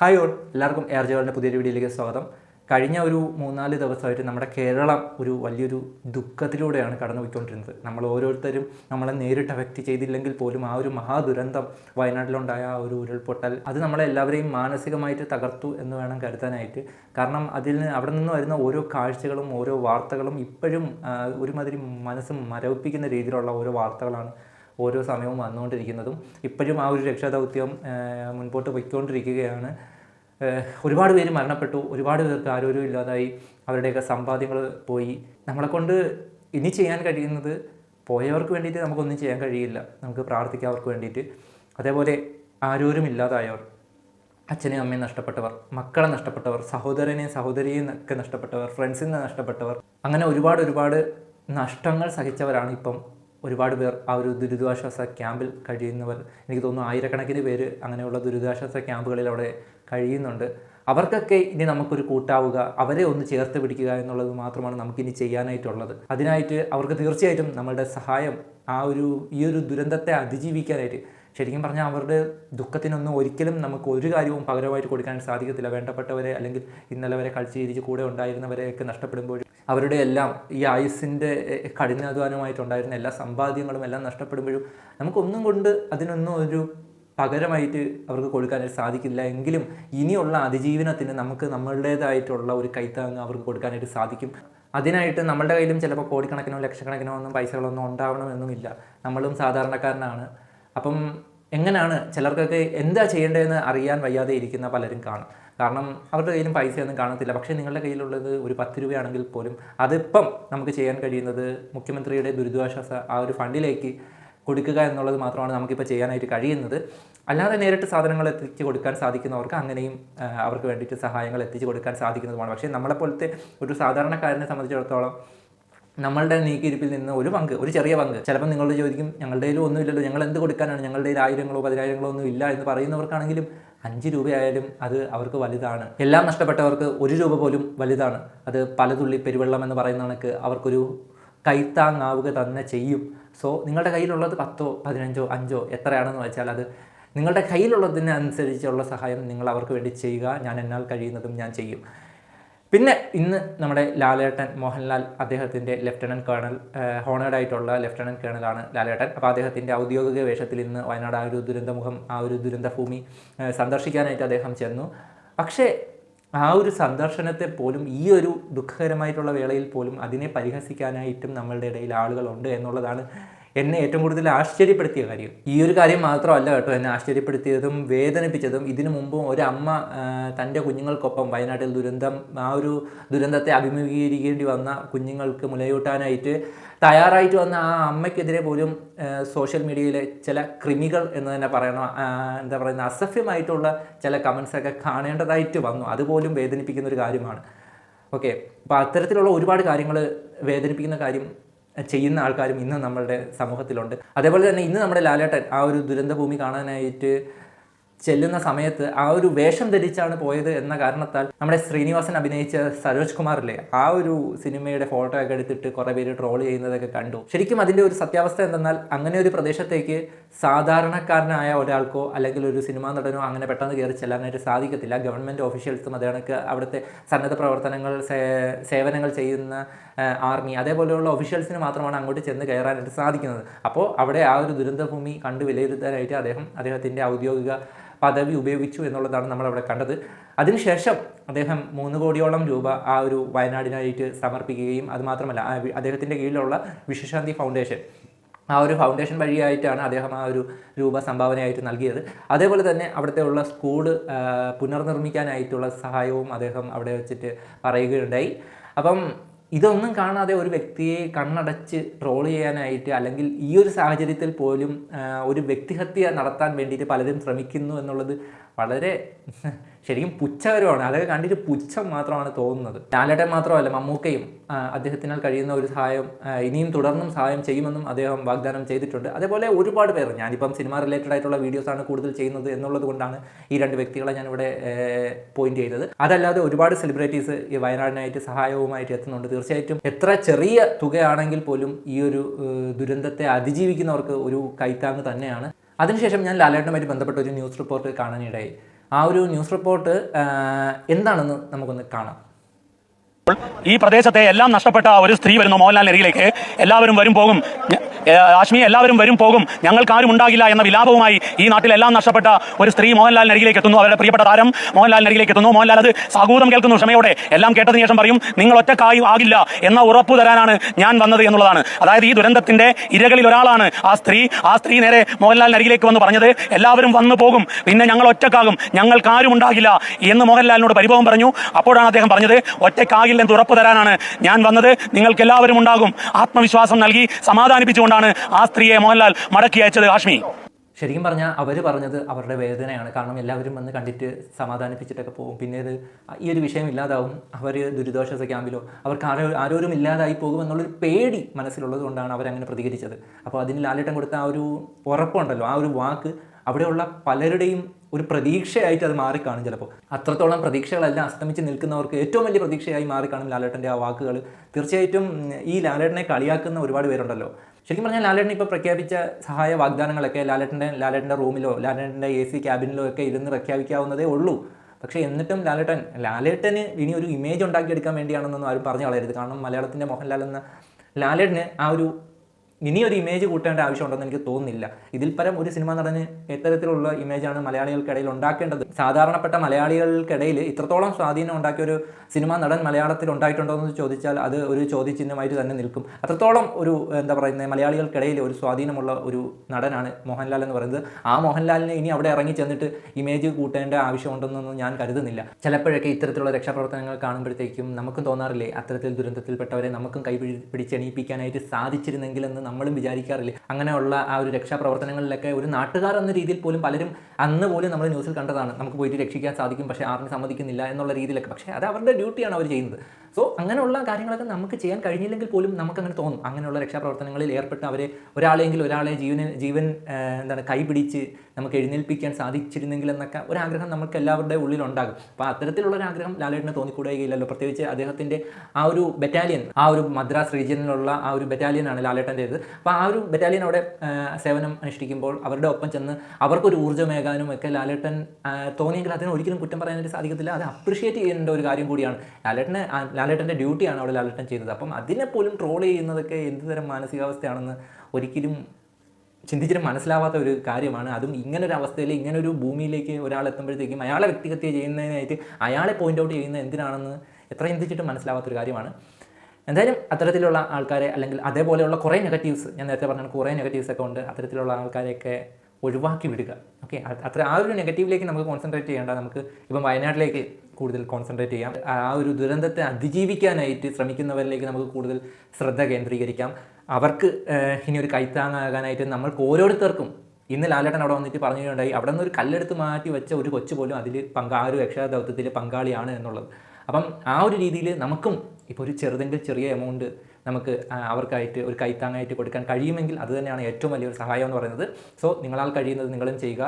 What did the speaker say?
Hi all എല്ലാവർക്കും എയർ ജോളിന്റെ പുതിയൊരു വീഡിയോയിലേക്ക് സ്വാഗതം. കഴിഞ്ഞ ഒരു മൂന്നാൽ ദിവസമായിട്ട് നമ്മുടെ കേരളം ഒരു വലിയൊരു ദുഃഖത്തിലൂടെയാണ് കടന്നു പോയിക്കൊണ്ടിരുന്നത് നമ്മൾ ഓരോരുത്തരും നമ്മളെ നേരിട്ട് അഫക്റ്റ് ചെയ്തില്ലെങ്കിൽ പോലും ആ ഒരു മഹാദുരന്തം വയനാട്ടിലുണ്ടായ ആ ഒരു ഉരുൾപൊട്ടൽ അത് നമ്മളെ എല്ലാവരെയും മാനസികമായിട്ട് തകർത്തു എന്ന് വേണം കരുതാനായിട്ട്. കാരണം അതിൽ നിന്ന് അവിടെ നിന്ന് വരുന്ന ഓരോ കാഴ്ചകളും ഓരോ വാർത്തകളും ഇപ്പോഴും ഒരുമാതിരി മനസ്സ് മരവിപ്പിക്കുന്ന രീതിയിലുള്ള ഓരോ വാർത്തകളാണ് ഓരോ സമയവും വന്നുകൊണ്ടിരിക്കുന്നതും ഇപ്പോഴും ആ ഒരു രക്ഷാദൗത്യം മുൻപോട്ട് പോയിക്കൊണ്ടിരിക്കുകയാണ്. ഒരുപാട് പേര് മരണപ്പെട്ടു ഒരുപാട് പേർക്ക് ആരോഗ്യം ഇല്ലാതായി അവരുടെയൊക്കെ സമ്പാദ്യങ്ങൾ പോയി. നമ്മളെക്കൊണ്ട് ഇനി ചെയ്യാൻ കഴിയുന്നത് പോയവർക്ക് വേണ്ടിയിട്ട് നമുക്കൊന്നും ചെയ്യാൻ കഴിയില്ല. നമുക്ക് പ്രാർത്ഥിക്കാം അവർക്ക് വേണ്ടിയിട്ട്. അതേപോലെ ആരോരും ഇല്ലാതായവർ അച്ഛനെയും അമ്മയും നഷ്ടപ്പെട്ടവർ മക്കളെ നഷ്ടപ്പെട്ടവർ സഹോദരനെയും സഹോദരിയും ഒക്കെ നഷ്ടപ്പെട്ടവർ ഫ്രണ്ട്സിനെ നഷ്ടപ്പെട്ടവർ അങ്ങനെ ഒരുപാട് ഒരുപാട് നഷ്ടങ്ങൾ സഹിച്ചവരാണ് ഇപ്പം ഒരുപാട് പേർ ആ ഒരു ദുരിതാശ്വാസ ക്യാമ്പിൽ കഴിയുന്നവർ എനിക്ക് തോന്നുന്നു ആയിരക്കണക്കിന് പേര് അങ്ങനെയുള്ള ദുരിതാശ്വാസ ക്യാമ്പുകളിൽ അവിടെ കഴിയുന്നുണ്ട്. അവർക്കൊക്കെ ഇനി നമുക്കൊരു കൂട്ടാവുക അവരെ ഒന്ന് ചേർത്ത് പിടിക്കുക എന്നുള്ളത് മാത്രമാണ് നമുക്കിനി ചെയ്യാനായിട്ടുള്ളത്. അതിനായിട്ട് അവർക്ക് തീർച്ചയായിട്ടും നമ്മളുടെ സഹായം ആ ഒരു ഈ ഒരു ദുരന്തത്തെ അതിജീവിക്കാനായിട്ട് ശരിക്കും പറഞ്ഞാൽ അവരുടെ ദുഃഖത്തിനൊന്നും ഒരിക്കലും നമുക്ക് ഒരു കാര്യവും പകരമായിട്ട് കൊടുക്കാൻ സാധിക്കത്തില്ല. വേണ്ടപ്പെട്ടവരെ അല്ലെങ്കിൽ ഇന്നലെ വരെ കളിച്ച് ചിരിച്ച് കൂടെ ഉണ്ടായിരുന്നവരെയൊക്കെ നഷ്ടപ്പെടുമ്പോൾ അവരുടെ എല്ലാം ഈ ആയുസ്സിന്റെ കഠിനാധ്വാനമായിട്ടുണ്ടായിരുന്ന എല്ലാ സമ്പാദ്യങ്ങളും എല്ലാം നഷ്ടപ്പെടുമ്പോഴും നമുക്കൊന്നും കൊണ്ട് അതിനൊന്നും ഒരു പകരമായിട്ട് അവർക്ക് കൊടുക്കാനായിട്ട് സാധിക്കില്ല. എങ്കിലും ഇനിയുള്ള അതിജീവനത്തിന് നമുക്ക് നമ്മളുടേതായിട്ടുള്ള ഒരു കൈത്താങ്ങ് അവർക്ക് കൊടുക്കാനായിട്ട് സാധിക്കും. അതിനായിട്ട് നമ്മളുടെ കയ്യിലും ചിലപ്പോൾ കോടിക്കണക്കിനോ ലക്ഷക്കണക്കിനോ ഒന്നും പൈസകളൊന്നും ഉണ്ടാവണമെന്നുമില്ല. നമ്മളും സാധാരണക്കാരനാണ്. അപ്പം എങ്ങനെയാണ് ചിലർക്കൊക്കെ എന്താ ചെയ്യേണ്ടതെന്ന് അറിയാൻ വയ്യാതെ ഇരിക്കുന്ന പലരും കാണും. കാരണം അവരുടെ കയ്യിലും പൈസയൊന്നും കാണത്തില്ല. പക്ഷേ നിങ്ങളുടെ കയ്യിലുള്ളത് ഒരു പത്ത് രൂപയാണെങ്കിൽ പോലും അതിപ്പം നമുക്ക് ചെയ്യാൻ കഴിയുന്നത് മുഖ്യമന്ത്രിയുടെ ദുരിതാശ്വാസ ആ ഒരു ഫണ്ടിലേക്ക് കൊടുക്കുക എന്നുള്ളത് മാത്രമാണ് നമുക്കിപ്പോൾ ചെയ്യാനായിട്ട് കഴിയുന്നത്. അല്ലാതെ നേരിട്ട് സാധനങ്ങൾ എത്തിച്ച് കൊടുക്കാൻ സാധിക്കുന്നവർക്ക് അങ്ങനെയും അവർക്ക് വേണ്ടിയിട്ട് സഹായങ്ങൾ എത്തിച്ച് കൊടുക്കാൻ സാധിക്കുന്നതുമാണ്. പക്ഷേ നമ്മളെപ്പോലത്തെ ഒരു സാധാരണക്കാരനെ സംബന്ധിച്ചിടത്തോളം നമ്മളുടെ നീക്കിയിരിപ്പിൽ നിന്ന് ഒരു പങ്ക് ഒരു ചെറിയ പങ്ക്. ചിലപ്പോൾ നിങ്ങളോട് ചോദിക്കും ഞങ്ങളുടെ കയ്യിൽ ഒന്നുമില്ലല്ലോ ഞങ്ങൾ എന്ത് കൊടുക്കാനാണ്? ഞങ്ങളുടെ കയ്യിൽ ആയിരങ്ങളോ പതിനായിരങ്ങളോ ഒന്നും ഇല്ല എന്ന് പറയുന്നവർക്കാണെങ്കിലും അഞ്ച് രൂപയായാലും അത് അവർക്ക് വലുതാണ്. എല്ലാം നഷ്ടപ്പെട്ടവർക്ക് ഒരു രൂപ പോലും വലുതാണ്. അത് പലതുള്ളി പെരുവെള്ളം എന്ന് പറയുന്ന കണക്ക് അവർക്കൊരു കൈത്താങ്ങാവുക തന്നെ ചെയ്യും. സോ നിങ്ങളുടെ കയ്യിലുള്ളത് പത്തോ പതിനഞ്ചോ അഞ്ചോ എത്രയാണെന്ന് വെച്ചാൽ അത് നിങ്ങളുടെ കയ്യിലുള്ളതിനനുസരിച്ചുള്ള സഹായം നിങ്ങൾ അവർക്ക് വേണ്ടി ചെയ്യുക. ഞാൻ എന്നാൽ കഴിയുന്നതും ഞാൻ ചെയ്യും. പിന്നെ ഇന്ന് നമ്മുടെ ലാലേട്ടൻ മോഹൻലാൽ അദ്ദേഹത്തിന്റെ ലെഫ്റ്റനന്റ് കേണൽ ഹോണേഡ് ആയിട്ടുള്ള ലെഫ്റ്റനന്റ് കേണലാണ് ലാലേട്ടൻ. അപ്പോൾ അദ്ദേഹത്തിന്റെ ഔദ്യോഗിക വേഷത്തിൽ ഇന്ന് വയനാട് ആ ഒരു ദുരന്തമുഖം ആ ഒരു ദുരന്ത ഭൂമി സന്ദർശിക്കാനായിട്ട് അദ്ദേഹം ചെന്നു. പക്ഷേ ആ ഒരു സന്ദർശനത്തെ പോലും ഈ ഒരു ദുഃഖകരമായിട്ടുള്ള വേളയിൽ പോലും അതിനെ പരിഹസിക്കാനായിട്ടും നമ്മളുടെ ഇടയിൽ ആളുകളുണ്ട് എന്നുള്ളതാണ് എന്നെ ഏറ്റവും കൂടുതൽ ആശ്ചര്യപ്പെടുത്തിയ കാര്യം. ഈ ഒരു കാര്യം മാത്രമല്ല കേട്ടോ എന്നെ ആശ്ചര്യപ്പെടുത്തിയതും വേദനിപ്പിച്ചതും. ഇതിനു മുമ്പും ഒരു അമ്മ തന്റെ കുഞ്ഞുങ്ങൾക്കൊപ്പം വയനാട്ടിൽ ദുരന്തം ആ ഒരു ദുരന്തത്തെ അഭിമുഖീകരിക്കേണ്ടി വന്ന കുഞ്ഞുങ്ങൾക്ക് മുലയൂട്ടാനായിട്ട് തയ്യാറായിട്ട് വന്ന ആ അമ്മയ്ക്കെതിരെ പോലും സോഷ്യൽ മീഡിയയിലെ ചില ക്രിമികൾ എന്ന് തന്നെ പറയണം എന്താ പറയുന്ന അസഭ്യമായിട്ടുള്ള ചില കമൻസൊക്കെ കാണേണ്ടതായിട്ട് വന്നു. അതുപോലും വേദനിപ്പിക്കുന്ന ഒരു കാര്യമാണ്. ഓക്കെ. അപ്പോൾ അത്തരത്തിലുള്ള ഒരുപാട് കാര്യങ്ങൾ വേദനിപ്പിക്കുന്ന കാര്യം ചെയ്യുന്ന ആൾക്കാരും ഇന്ന് നമ്മളുടെ സമൂഹത്തിലുണ്ട്. അതേപോലെ തന്നെ ഇന്ന് നമ്മുടെ ലാലേട്ടൻ ആ ഒരു ദുരന്തഭൂമി കാണാനായിട്ട് ചെല്ലുന്ന സമയത്ത് ആ ഒരു വേഷം ധരിച്ചാണ് പോയത് എന്ന കാരണത്താൽ നമ്മുടെ ശ്രീനിവാസൻ അഭിനയിച്ച സരോജ് കുമാറിലെ ആ ഒരു സിനിമയുടെ ഫോട്ടോ ഒക്കെ എടുത്തിട്ട് കുറേ പേര് ട്രോൾ ചെയ്യുന്നതൊക്കെ കണ്ടു. ശരിക്കും അതിന്റെ ഒരു സത്യാവസ്ഥ എന്തെന്നാൽ അങ്ങനെ ഒരു പ്രദേശത്തേക്ക് സാധാരണക്കാരനായ ഒരാൾക്കോ അല്ലെങ്കിൽ ഒരു സിനിമാ നടനോ അങ്ങനെ പെട്ടെന്ന് കയറി ചെല്ലാനായിട്ട് സാധിക്കത്തില്ല. ഗവൺമെന്റ് ഓഫീഷ്യൽസും അതേ അവിടുത്തെ സന്നദ്ധ പ്രവർത്തനങ്ങൾ സേവനങ്ങൾ ചെയ്യുന്ന ആർമി അതേപോലെയുള്ള ഒഫീഷ്യൽസിന് മാത്രമാണ് അങ്ങോട്ട് ചെന്ന് കയറാനായിട്ട് സാധിക്കുന്നത്. അപ്പോൾ അവിടെ ആ ഒരു ദുരന്തഭൂമി കണ്ട് വിലയിരുത്താനായിട്ട് അദ്ദേഹം അദ്ദേഹത്തിന്റെ ഔദ്യോഗിക പദവി ഉപയോഗിച്ചു എന്നുള്ളതാണ് നമ്മളവിടെ കണ്ടത്. അതിനുശേഷം അദ്ദേഹം മൂന്ന് കോടിയോളം രൂപ ആ ഒരു വയനാടിനായിട്ട് സമർപ്പിക്കുകയും അതുമാത്രമല്ല അദ്ദേഹത്തിന്റെ കീഴിലുള്ള വിശ്വശാന്തി ഫൗണ്ടേഷൻ ആ ഒരു ഫൗണ്ടേഷൻ വഴിയായിട്ടാണ് അദ്ദേഹം ആ ഒരു രൂപ സംഭാവനയായിട്ട് നൽകിയത്. അതേപോലെ തന്നെ അവിടുത്തെ ഉള്ള സ്കൂൾ പുനർനിർമ്മിക്കാനായിട്ടുള്ള സഹായവും അദ്ദേഹം അവിടെ വെച്ചിട്ട് പറയുകയുണ്ടായി. അപ്പം ഇതൊന്നും കാണാതെ ഒരു വ്യക്തിയെ കണ്ണടച്ച് ട്രോൾ ചെയ്യാനായിട്ട് അല്ലെങ്കിൽ ഈ ഒരു സാഹചര്യത്തിൽ പോലും ഒരു വ്യക്തിഹത്യ നടത്താൻ വേണ്ടിയിട്ട് പലരും ശ്രമിക്കുന്നു എന്നുള്ളത് വളരെ ശരിക്കും പുച്ഛകരമാണ്. അതൊക്കെ കണ്ടിട്ട് പുച്ഛം മാത്രമാണ് തോന്നുന്നത്. ലാലേട്ടൻ മാത്രമല്ല മമ്മൂക്കയും അദ്ദേഹത്തിനാൽ കഴിയുന്ന ഒരു സഹായം ഇനിയും തുടർന്നും സഹായം ചെയ്യുമെന്നും അദ്ദേഹം വാഗ്ദാനം ചെയ്തിട്ടുണ്ട്. അതേപോലെ ഒരുപാട് പേർ ഞാനിപ്പം സിനിമ റിലേറ്റഡ് ആയിട്ടുള്ള വീഡിയോസാണ് കൂടുതൽ ചെയ്യുന്നത് എന്നുള്ളത് കൊണ്ടാണ് ഈ രണ്ട് വ്യക്തികളെ ഞാനിവിടെ പോയിന്റ് ചെയ്തത്. അതല്ലാതെ ഒരുപാട് സെലിബ്രിറ്റീസ് ഈ വയനാടിനായിട്ട് സഹായവുമായിട്ട് എത്തുന്നുണ്ട്. തീർച്ചയായിട്ടും എത്ര ചെറിയ തുകയാണെങ്കിൽ പോലും ഈ ഒരു ദുരന്തത്തെ അതിജീവിക്കുന്നവർക്ക് ഒരു കൈത്താങ്ങ് തന്നെയാണ്. അതിനുശേഷം ഞാൻ ലാലേട്ടനുമായിട്ട് ബന്ധപ്പെട്ട ഒരു ന്യൂസ് റിപ്പോർട്ട് കാണാനിടയായി. ആ ഒരു ന്യൂസ് റിപ്പോർട്ട് എന്താണെന്ന് നമുക്കൊന്ന് കാണാം. ഈ പ്രദേശത്തെ എല്ലാം നഷ്ടപ്പെട്ട ഒരു സ്ത്രീ വരുന്ന മോഹൻലാൽ നെരിയിലേക്ക് എല്ലാവരും വരും പോകും. ആശ്മി എല്ലാവരും വരും പോകും. ഞങ്ങൾക്ക് ആരും ഉണ്ടാകില്ല എന്ന വിലാപവുമായി ഈ നാട്ടിലെല്ലാം നഷ്ടപ്പെട്ട ഒരു സ്ത്രീ മോഹൻലാൽ നരികിലേക്ക് എത്തുന്നു. അവരുടെ പ്രിയപ്പെട്ട താരം മോഹൻലാൽ നരികിലേക്ക് എത്തുന്നു. മോഹൻലാൽ അത് സാഗൂതം കേൾക്കുന്നു. ക്ഷമയോടെ എല്ലാം കേട്ടതിന് ശേഷം പറയും നിങ്ങൾ ഒറ്റക്കായി ആകില്ല എന്ന ഉറപ്പ് തരാനാണ് ഞാൻ വന്നത് എന്നുള്ളതാണ്. അതായത് ഈ ദുരന്തത്തിന്റെ ഇരകളിൽ ഒരാളാണ് ആ സ്ത്രീ. ആ സ്ത്രീ നേരെ മോഹൻലാൽ നരികിലേക്ക് വന്ന് പറഞ്ഞത് എല്ലാവരും വന്നു പോകും. പിന്നെ ഞങ്ങൾ ഒറ്റക്കാകും. ഞങ്ങൾക്ക് ആരും ഉണ്ടാകില്ല. എന്ന് മോഹൻലാലിനോട് പരിഭവം പറഞ്ഞു. അപ്പോഴാണ് അദ്ദേഹം പറഞ്ഞത് ഒറ്റക്കാകില്ലെന്ന് ഉറപ്പ് തരാനാണ് ഞാൻ വന്നത്. നിങ്ങൾക്ക് എല്ലാവരും ഉണ്ടാകും. ആത്മവിശ്വാസം നൽകി സമാധാനിപ്പിച്ചുകൊണ്ടാണ് ആ സ്ത്രീയെ മോഹൻലാൽ മടക്കി അയച്ചത് ഹാഷ്മി ശരിക്കും പറഞ്ഞാൽ അവർ പറഞ്ഞത് അവരുടെ വേദനയാണ്. കാരണം എല്ലാവരും വന്ന് കണ്ടിട്ട് സമാധാനിപ്പിച്ചിട്ടൊക്കെ പോകും. പിന്നീട് ഈ ഒരു വിഷയം ഇല്ലാതാവും. അവർ ദുരിതാശ്വാസ ക്യാമ്പിലോ അവർക്ക് ആരോ ആരോരും ഇല്ലാതായി പോകും എന്നുള്ളൊരു പേടി മനസ്സിലുള്ളത് കൊണ്ടാണ് അവരങ്ങനെ പ്രതികരിച്ചത്. അപ്പോൾ അതിന് ലാലേട്ടൻ കൊടുത്ത ആ ഒരു ഉറപ്പുണ്ടല്ലോ. ആ ഒരു വാക്ക് അവിടെയുള്ള പലരുടെയും ഒരു പ്രതീക്ഷയായിട്ട് അത് മാറിക്കാണും ചിലപ്പോൾ അത്രത്തോളം പ്രതീക്ഷകളെല്ലാം അസ്തമിച്ച് നിൽക്കുന്നവർക്ക് ഏറ്റവും വലിയ പ്രതീക്ഷയായി മാറിക്കാണും ലാലേട്ടന്റെ ആ വാക്കുകൾ തീർച്ചയായിട്ടും ഈ ലാലേട്ടനെ കളിയാക്കുന്ന ഒരുപാട് പേരുണ്ടല്ലോ. ശരിക്കും പറഞ്ഞാൽ ലാലേട്ടൻ ഇപ്പോൾ പ്രഖ്യാപിച്ച സഹായ വാഗ്ദാനങ്ങളൊക്കെ ലാലേട്ടന്റെ ലാലേട്ടന്റെ റൂമിലോ ലാലേട്ടന്റെ എ സി ക്യാബിനിലോ ഒക്കെ ഇരുന്ന് പ്രഖ്യാപിക്കാവുന്നതേ ഉള്ളൂ. പക്ഷേ എന്നിട്ടും ലാലേട്ടൻ ലാലേട്ടന് ഇനി ഒരു ഇമേജ് ഉണ്ടാക്കിയെടുക്കാൻ വേണ്ടിയാണെന്നൊന്നും ആരും പറഞ്ഞു കളയരുത്. കാരണം മലയാളത്തിന്റെ മോഹൻലാൽ എന്ന ലാലേട്ടന് ആ ഒരു ഇനി ഒരു ഇമേജ് കൂട്ടേണ്ട ആവശ്യമുണ്ടെന്ന് എനിക്ക് തോന്നുന്നില്ല. ഇതിൽ പരം ഒരു സിനിമ നടന് എത്തരത്തിലുള്ള ഇമേജാണ് മലയാളികൾക്കിടയിൽ ഉണ്ടാക്കേണ്ടത്. സാധാരണപ്പെട്ട മലയാളികൾക്കിടയിൽ ഇത്രത്തോളം സ്വാധീനം ഉണ്ടാക്കിയ ഒരു സിനിമ നടൻ മലയാളത്തിൽ ഉണ്ടായിട്ടുണ്ടോ എന്ന് ചോദിച്ചാൽ അത് ഒരു ചോദ്യചിഹ്നമായിട്ട് തന്നെ നിൽക്കും. അത്രത്തോളം ഒരു എന്താ പറയുന്നത് മലയാളികൾക്കിടയിൽ ഒരു സ്വാധീനമുള്ള ഒരു നടനാണ് മോഹൻലാൽ എന്ന് പറയുന്നത്. ആ മോഹൻലാലിനെ ഇനി അവിടെ ഇറങ്ങി ചെന്നിട്ട് ഇമേജ് കൂട്ടേണ്ട ആവശ്യമുണ്ടെന്നൊന്നും ഞാൻ കരുതുന്നില്ല. ചിലപ്പോഴൊക്കെ ഇത്തരത്തിലുള്ള രക്ഷാപ്രവർത്തനങ്ങൾ കാണുമ്പോഴത്തേക്കും നമുക്കും തോന്നാറില്ലേ അത്തരത്തിൽ ദുരന്തത്തിൽപ്പെട്ടവരെ നമുക്കും കൈ പിടി- പിടിച്ചെണീപ്പിക്കാനായിട്ട് സാധിച്ചിരുന്നെങ്കിലെന്ന് നമ്മളും വിചാരിക്കാറില്ലേ? അങ്ങനെയുള്ള ആ ഒരു രക്ഷാപ്രവർത്തനങ്ങളിലൊക്കെ ഒരു നാട്ടുകാർ എന്ന രീതിയിൽ പോലും പലരും അന്ന് പോലും നമ്മൾ ന്യൂസിൽ കണ്ടതാണ്. നമുക്ക് പോയിട്ട് രക്ഷിക്കാൻ സാധിക്കും പക്ഷേ ആർക്കും സമ്മതിക്കുന്നില്ല എന്നുള്ള രീതിയിലൊക്കെ. പക്ഷേ അത് അവരുടെ ഡ്യൂട്ടിയാണ് അവർ ചെയ്യുന്നത്. സോ അങ്ങനെയുള്ള കാര്യങ്ങളൊക്കെ നമുക്ക് ചെയ്യാൻ കഴിഞ്ഞില്ലെങ്കിൽ പോലും നമുക്ക് അങ്ങനെ തോന്നും. അങ്ങനെയുള്ള രക്ഷാപ്രവർത്തനങ്ങളിൽ ഏർപ്പെട്ട് അവരെ ഒരാളെങ്കിലും ഒരാളെ ജീവന് ജീവൻ എന്താണ് കൈപിടിച്ച് നമുക്ക് എഴുന്നേൽപ്പിക്കാൻ സാധിച്ചിരുന്നെങ്കിൽ എന്നൊക്കെ ഒരാഗ്രഹം നമുക്ക് എല്ലാവരുടെ ഉള്ളിലുണ്ടാകും. അപ്പോൾ അത്തരത്തിലുള്ള ഒരു ആഗ്രഹം ലാലേട്ടിന് തോന്നിക്കൂടുകയില്ലല്ലോ പ്രത്യേകിച്ച് അദ്ദേഹത്തിന്റെ ആ ഒരു ബറ്റാലിയൻ ആ ഒരു മദ്രാസ് റീജിയനിലുള്ള ആ ഒരു ബറ്റാലിയനാണ് ലാലേട്ടന്റേത് അപ്പോൾ ആ ഒരു ബറ്റാലിയൻ അവിടെ സേവനം അനുഷ്ഠിക്കുമ്പോൾ അവരുടെ ഒപ്പം ചെന്ന് അവർക്കൊരു ഊർജമേകാനും ഒക്കെ ലാലേട്ടൻ തോന്നിയെങ്കിൽ അതിന് ഒരിക്കലും കുറ്റം പറയാനായിട്ട് സാധിക്കത്തില്ല. അത് അപ്രിഷിയേറ്റ് ചെയ്യേണ്ട ഒരു കാര്യം കൂടിയാണ്. ലാലേട്ടനെ ലാലേട്ടന്റെ ഡ്യൂട്ടിയാണ് അവിടെ ലാലേട്ടൻ ചെയ്തത്. അപ്പം അതിനെപ്പോലും ട്രോൾ ചെയ്യുന്നതൊക്കെ എന്ത് തരം മാനസികാവസ്ഥയാണെന്ന് ഒരിക്കലും ചിന്തിച്ചിട്ട് മനസ്സിലാവാത്ത ഒരു കാര്യമാണ്. അതും ഇങ്ങനെ ഒരു അവസ്ഥയിൽ ഇങ്ങനെ ഒരു ഭൂമിയിലേക്ക് ഒരാൾ എത്തുമ്പോഴത്തേക്കും അയാളെ വ്യക്തിഹത്യ ചെയ്യുന്നതിനായിട്ട് അയാളെ പോയിന്റ് ഔട്ട് ചെയ്യുന്നത് എന്തിനാണെന്ന് എത്ര ചിന്തിച്ചിട്ടും മനസ്സിലാവാത്ത ഒരു കാര്യമാണ്. എന്തായാലും അത്തരത്തിലുള്ള ആൾക്കാരെ അല്ലെങ്കിൽ അതേപോലെയുള്ള കുറേ നെഗറ്റീവ്സ് ഞാൻ നേരത്തെ പറഞ്ഞ കുറേ നെഗറ്റീവ്സ് ഒക്കെ ഉണ്ട്. അത്തരത്തിലുള്ള ആൾക്കാരെയൊക്കെ ഒഴിവാക്കി വിടുക. ഓക്കെ അത്ര ആ ഒരു നെഗറ്റീവിലേക്ക് നമുക്ക് കോൺസെൻട്രേറ്റ് ചെയ്യേണ്ട. നമുക്ക് ഇപ്പം വയനാട്ടിലേക്ക് കൂടുതൽ കോൺസെൻട്രേറ്റ് ചെയ്യാം. ആ ഒരു ദുരന്തത്തെ അതിജീവിക്കാനായിട്ട് ശ്രമിക്കുന്നവരിലേക്ക് നമുക്ക് കൂടുതൽ ശ്രദ്ധ കേന്ദ്രീകരിക്കാം. അവർക്ക് ഇനി ഒരു കൈത്താങ്ങാകാനായിട്ട് നമ്മൾക്ക് ഓരോരുത്തർക്കും ഇന്ന് ലാലേട്ടൻ അവിടെ വന്നിട്ട് പറഞ്ഞിട്ടുണ്ടായി അവിടെ നിന്ന് ഒരു കല്ലെടുത്ത് മാറ്റി വെച്ച ഒരു കൊച്ചു പോലും അതിൽ പങ്കാ ആ ഒരു രക്ഷാദൗത്യത്തിൽ പങ്കാളിയാണ് എന്നുള്ളത്. അപ്പം ആ ഒരു രീതിയിൽ നമുക്കും ഇപ്പോൾ ഒരു ചെറുതെങ്കിൽ ചെറിയ എമൗണ്ട് നമുക്ക് അവർക്കായിട്ട് ഒരു കൈത്താങ്ങായിട്ട് കൊടുക്കാൻ കഴിയുമെങ്കിൽ അത് തന്നെയാണ് ഏറ്റവും വലിയൊരു സഹായം എന്ന് പറയുന്നത്. സോ നിങ്ങളാൽ കഴിയുന്നത് നിങ്ങളും ചെയ്യുക.